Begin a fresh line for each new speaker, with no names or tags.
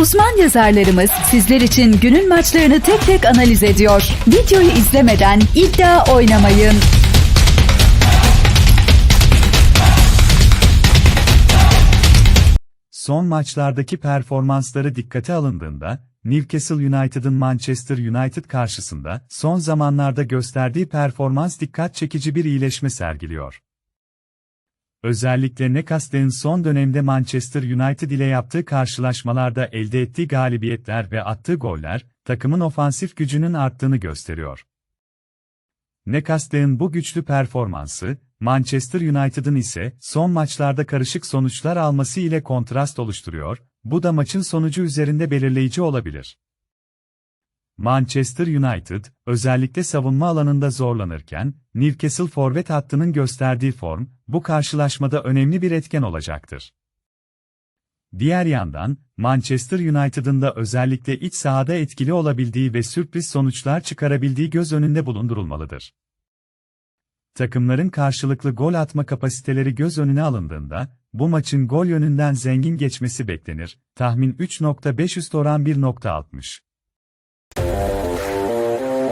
Uzman yazarlarımız sizler için günün maçlarını tek tek analiz ediyor. Videoyu izlemeden iddia oynamayın.
Son maçlardaki performansları dikkate alındığında, Newcastle United'ın Manchester United karşısında son zamanlarda gösterdiği performans dikkat çekici bir iyileşme sergiliyor. Özellikle Newcastle'ın son dönemde Manchester United ile yaptığı karşılaşmalarda elde ettiği galibiyetler ve attığı goller, takımın ofansif gücünün arttığını gösteriyor. Newcastle'ın bu güçlü performansı, Manchester United'ın ise son maçlarda karışık sonuçlar alması ile kontrast oluşturuyor, bu da maçın sonucu üzerinde belirleyici olabilir. Manchester United, özellikle savunma alanında zorlanırken, Newcastle forvet hattının gösterdiği form, bu karşılaşmada önemli bir etken olacaktır. Diğer yandan, Manchester United'ın da özellikle iç sahada etkili olabildiği ve sürpriz sonuçlar çıkarabildiği göz önünde bulundurulmalıdır. Takımların karşılıklı gol atma kapasiteleri göz önüne alındığında, bu maçın gol yönünden zengin geçmesi beklenir. Tahmin 3.5 üst oran 1.60.